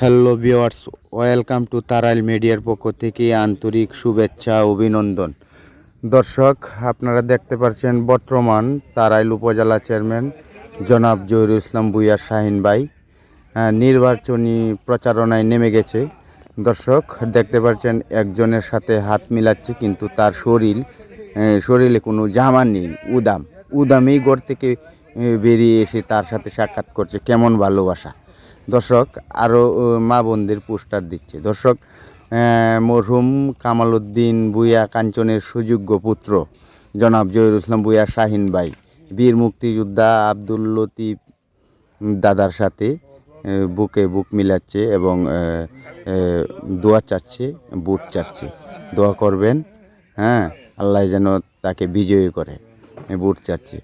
Hello viewers welcome to Tarail মিডিয়ার পক্ষ থেকে আন্তরিক শুভেচ্ছা, অভিনন্দন। দর্শক, আপনারা দেখতে পাচ্ছেন বর্তমান তারাইল উপজেলা চেয়ারম্যান জনাব জহিরুল ইসলাম বুইয়া শাহিন ভাই। নির্বাচনী প্রচারণায় নেমে গেছে। দর্শক, দেখতে পাচ্ছেন একজনের সাথে হাত মিলাচ্ছে, কিন্তু তার শরীর শরীরে কোনো জামা নেই, উদাম। উদামেই ঘর থেকে বেরিয়ে এসে তার সাথে সাক্ষাৎ করছে। কেমন ভালোবাসা? দর্শক আরও মা বোনদের পোস্টার দিচ্ছে। দর্শক মরহুম কামাল উদ্দিন বুয়া কাঞ্চনের সুযোগ্য পুত্র, জনাব জহিরুল ইসলাম বুয়া শাহিন ভাই। বীর মুক্তিযোদ্ধা আব্দুল লতিফ দাদার সাথে বুকে বুক মিলাচ্ছে এবং দোয়া চাচ্ছে, বুট চাচ্ছে। দোয়া করবেন হ্যাঁ আল্লাহ যেন তাকে বিজয়ী করে বুট চাচ্ছে।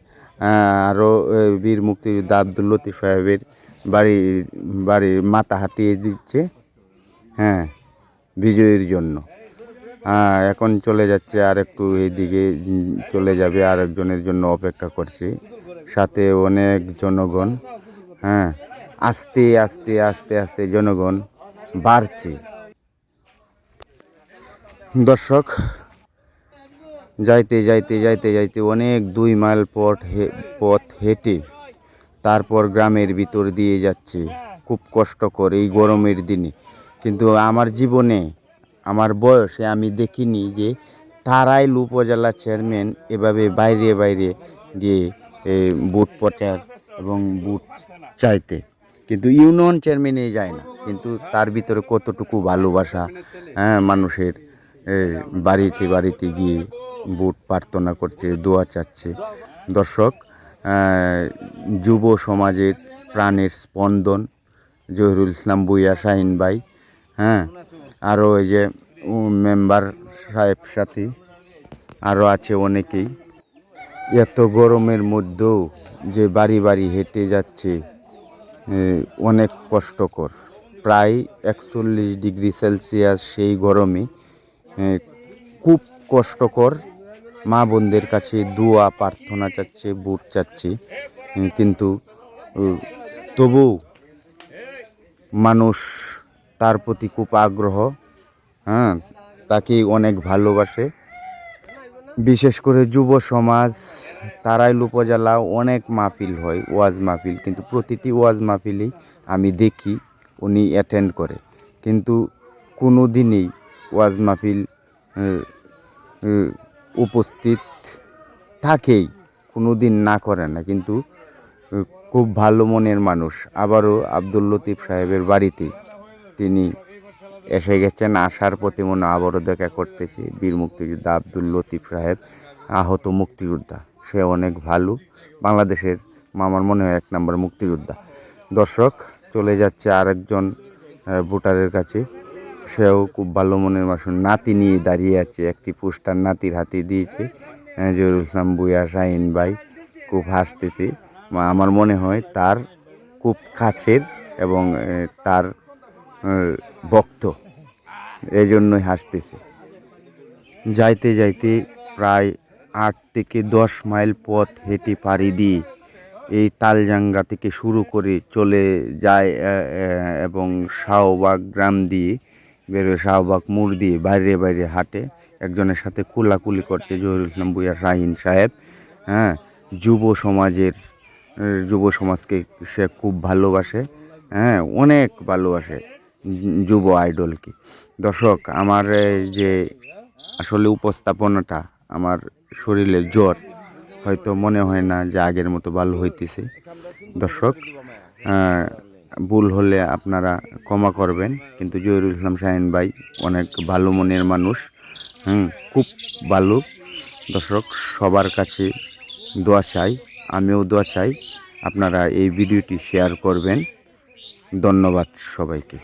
আরও বীর মুক্তিযোদ্ধা আব্দুল লতিফ সাহেবের বাড়ি বাড়ির মাথা হাতিয়ে দিচ্ছে হ্যাঁ বিজয়ীর জন্য। হ্যাঁ এখন চলে যাচ্ছে আর একটু এইদিকে চলে যাবে আর একজনের জন্য অপেক্ষা করছি। সাথে অনেক জনগণ হ্যাঁ আস্তে আস্তে আস্তে আস্তে জনগণ বাড়ছে। দর্শক, যাইতে যাইতে যাইতে যাইতে অনেক দুই মাইল পথ পথ হেঁটে তারপর গ্রামের ভিতর দিয়ে যাচ্ছে। খুব কষ্টকর এই গরমের দিনে। কিন্তু আমার জীবনে, আমার বয়সে আমি দেখিনি যে তারাইল উপজেলা চেয়ারম্যান এভাবে বাইরে বাইরে গিয়ে বুট প্রচার এবং বুট চাইতে। কিন্তু ইউনিয়ন চেয়ারম্যানে যায় না। কিন্তু তার ভিতরে কতটুকু ভালোবাসা হ্যাঁ মানুষের বাড়িতে বাড়িতে গিয়ে বুট প্রার্থনা করছে, দোয়া চাচ্ছে। দর্শক যুব সমাজের প্রাণের স্পন্দন, জহিরুল ইসলাম বুইয়া শাহিন ভাই হ্যাঁ আরও ওই যে মেম্বার সাহেব সাথী, আরও আছে অনেকেই। এত গরমের মধ্যেও যে বাড়ি বাড়ি হেঁটে যাচ্ছে অনেক কষ্টকর। প্রায় একচল্লিশ ডিগ্রি সেলসিয়াস সেই গরমে খুব কষ্টকর মা বোনদের কাছে দোয়া, প্রার্থনা চাচ্ছে, বুট চাচ্ছে। কিন্তু তবু মানুষ তার প্রতি খুব আগ্রহ হ্যাঁ তাকে অনেক ভালোবাসে। বিশেষ করে যুব সমাজ, তারাইল উপজেলা অনেক মাহফিল হয়, ওয়াজ মাহফিল। কিন্তু প্রতিটি ওয়াজ মাহফিলেই আমি দেখি, উনি অ্যাটেন্ড করে। কিন্তু কোনো দিনই ওয়াজ মাহফিল উপস্থিত থাকেই কোনো দিন না করে না। কিন্তু খুব ভালো মনের মানুষ। আবারও আব্দুল লতিফ সাহেবের বাড়িতে তিনি এসে গেছেন। আসার প্রতি মনে আবারও দেখা করতেছি বীর মুক্তিযোদ্ধা আব্দুল লতিফ সাহেব, আহত মুক্তিযোদ্ধা। সে অনেক ভালো, বাংলাদেশের আমার মনে হয় এক নম্বর মুক্তিযোদ্ধা। দর্শক, চলে যাচ্ছে আরেকজন ভোটারের কাছে। সেও খুব ভালো মনের মানুষ নাতি নিয়ে দাঁড়িয়ে আছে একটি পোস্টার নাতির হাতে দিয়েছে আহ, জহিরুল ইসলাম বুয়া শাহিন ভাই খুব হাসতেছে। আমার মনে হয় তার খুব কাছের এবং তার ভক্ত। এই জন্যই হাসতেছে। যাইতে যাইতে প্রায় আট থেকে দশ মাইল পথ হেঁটে পাড়ি দিয়ে এই তালজাঙ্গা থেকে শুরু করে চলে যায় এবং শাহবাগ গ্রাম দিয়ে বেরোয় শাহবাগ মোড় দিয়ে বাইরে বাইরে হাঁটে। একজনের সাথে কুলাকুলি করছে জহিরুল ইসলাম বুয়া শাহিন সাহেব। হ্যাঁ যুব সমাজের, যুব সমাজকে সে খুব ভালোবাসে। হ্যাঁ অনেক ভালোবাসে যুব আইডলকে। দর্শক, আমার যে আসলে উপস্থাপনাটা আমার শরীরের জ্বর, হয়তো মনে হয় না যে আগের মতো ভালো হইতেছে। দর্শক ভুল হলে আপনারা ক্ষমা করবেন। কিন্তু জহিরুল ইসলাম শাহিন ভাই অনেক ভালো মনের মানুষ। হুম, খুব ভালো। দর্শক, সবার কাছে দোয়া চাই, আমিও দোয়া চাই আপনারা এই ভিডিওটি শেয়ার করবেন। ধন্যবাদ সবাইকে।